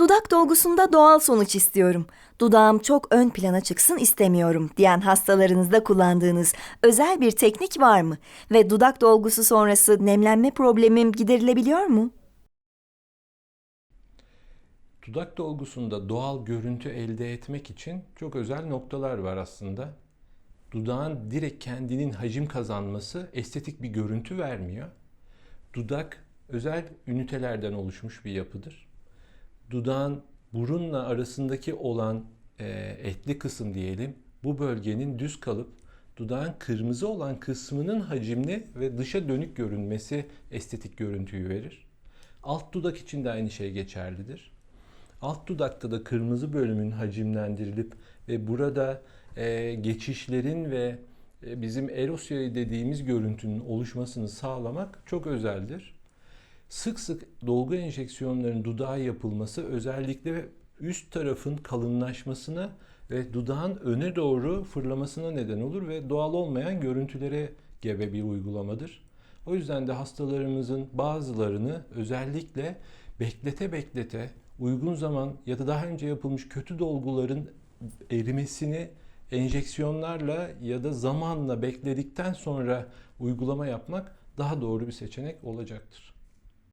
Dudak dolgusunda doğal sonuç istiyorum. Dudağım çok ön plana çıksın istemiyorum diyen hastalarınızda kullandığınız özel bir teknik var mı? Ve dudak dolgusu sonrası nemlenme problemim giderilebiliyor mu? Dudak dolgusunda doğal görüntü elde etmek için çok özel noktalar var aslında. Dudağın direkt kendinin hacim kazanması estetik bir görüntü vermiyor. Dudak özel ünitelerden oluşmuş bir yapıdır. Dudağın burunla arasındaki olan e, etli kısım diyelim bu bölgenin düz kalıp dudağın kırmızı olan kısmının hacimli ve dışa dönük görünmesi estetik görüntüyü verir. Alt dudak için de aynı şey geçerlidir. Alt dudakta da kırmızı bölümün hacimlendirilip ve burada e, geçişlerin ve e, bizim erosyayı dediğimiz görüntünün oluşmasını sağlamak çok özeldir. Sık sık dolgu enjeksiyonlarının dudağa yapılması özellikle üst tarafın kalınlaşmasına ve dudağın öne doğru fırlamasına neden olur ve doğal olmayan görüntülere gebe bir uygulamadır. O yüzden de hastalarımızın bazılarını özellikle beklete beklete uygun zaman ya da daha önce yapılmış kötü dolguların erimesini enjeksiyonlarla ya da zamanla bekledikten sonra uygulama yapmak daha doğru bir seçenek olacaktır.